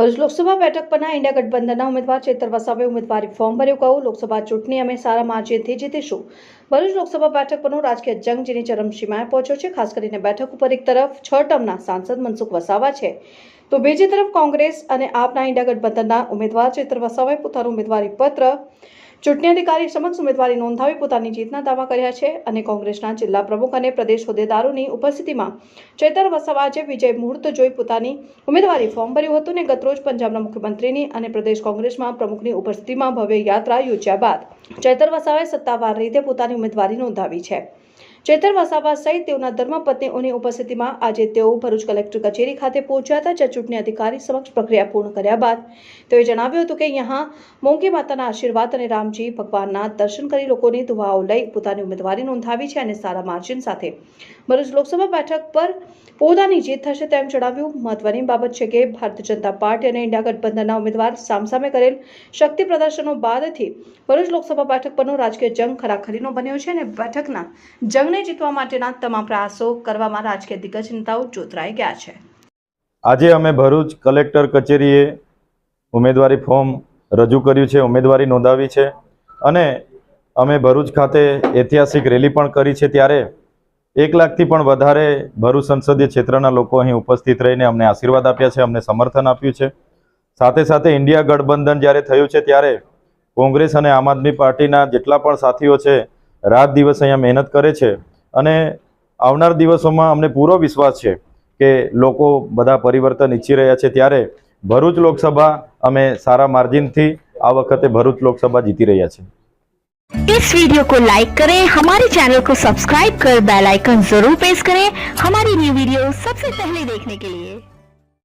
ભરૂચ લોકસભા બેઠક પરના ઇન્ડિયા ગઠબંધનના ઉમેદવાર ચેતર વસાવે ઉમેદવારી ફોર્મ ભર્યું કહું લોકસભા ચૂંટણી અમે સારા માર્જિનથી જીતીશું. ભરૂચ લોકસભા બેઠક પરનો રાજકીય જંગ જેની ચરમસીમાએ પહોંચ્યો છે, ખાસ કરીને બેઠક ઉપર એક તરફ છ ટર્મના સાંસદ મનસુખ વસાવા છે. તો બીજી તરફ કોંગ્રેસ અને આપના ઇન્ડિયા ગઠબંધનના ઉમેદવાર ચેતર વસાવાએ પોતાનું ઉમેદવારી પત્ર ચૂંટણી અધિકારી સમક્ષ ઉમેદવારી નોંધાવી પોતાની જીતના દાવા કર્યા છે અને કોંગ્રેસના જિલ્લા પ્રમુખ અને પ્રદેશ હોદ્દેદારોની ઉપસ્થિતિમાં ચેતર વસાવા આજે વિજય મુહૂર્ત જોઈ પોતાની ઉમેદવારી ફોર્મ ભર્યું હતું અને ગતરોજ પંજાબના મુખ્યમંત્રીની અને પ્રદેશ કોંગ્રેસમાં પ્રમુખની ઉપસ્થિતિમાં ભવ્ય યાત્રા યોજ્યા બાદ ચેતર વસાવાએ સત્તાવાર રીતે પોતાની ઉમેદવારી નોંધાવી છે. ચેતર વસાવા સહિત તેઓના ધર્મપત્નીઓની ઉપસ્થિતિમાં આજે તેઓ ભરૂચ કલેક્ટર કચેરી ખાતે પહોંચ્યા હતા, જ્યાં ચૂંટણી અધિકારી સમક્ષ પ્રક્રિયા પૂર્ણ કર્યા બાદ તેઓએ જણાવ્યું હતું કે અહીંયા મોંઘી માતાના આશીર્વાદ અને રામજી ભગવાનના દર્શન કરી લોકોની દુઆઓ લઈ પોતાની ઉમેદવારી નોંધાવી છે અને સારા માર્જિન સાથે ભરૂચ લોકસભા બેઠક પર પોતાની જીત થશે તેમ જણાવ્યું. મહત્વની બાબત છે કે ભારતીય જનતા પાર્ટી અને ઇન્ડિયા ગઠબંધનના ઉમેદવાર સામસામે કરેલ શક્તિ પ્રદર્શનો બાદથી ભરૂચ લોકસભા બેઠક પરનો રાજકીય જંગ ખરાખરીનો બન્યો છે અને બેઠકના જંગને જીતવા માટેના તમામ પ્રયાસો કરવામાં રાજકીય દિગ્ગજ નેતાઓ જોતરાઈ ગયા છે. આજે અમે ભરૂચ કલેક્ટર કચેરીએ ઉમેદવારી ફોર્મ રજૂ કર્યું છે, ઉમેદવારી નોંધાવી છે અને અમે ભરૂચ ખાતે ઐતિહાસિક રેલી પણ કરી છે ત્યારે એક લાખથી પણ વધારે ભરૂચ સંસદીય ક્ષેત્રના લોકો અહીં ઉપસ્થિત રહીને અમને આશીર્વાદ આપ્યા છે, અમને સમર્થન આપ્યું છે. સાથે સાથે ઇન્ડિયા ગઠબંધન જ્યારે થયું છે ત્યારે કોંગ્રેસ અને આમ આદમી પાર્ટીના જેટલા પણ સાથીઓ છે રાત દિવસ અહીંયા મહેનત કરે છે અને આવનાર દિવસોમાં અમને પૂરો વિશ્વાસ છે કે લોકો બધા પરિવર્તન ઈચ્છી રહ્યા છે ત્યારે ભરૂચ લોકસભા અમે સારા માર્જિનથી આ વખતે ભરૂચ લોકસભા જીતી રહ્યા છે इस वीडियो को लाइक करें हमारे चैनल को सब्सक्राइब कर बेल आइकन जरूर प्रेस करें हमारी न्यू वीडियो सबसे पहले देखने के लिए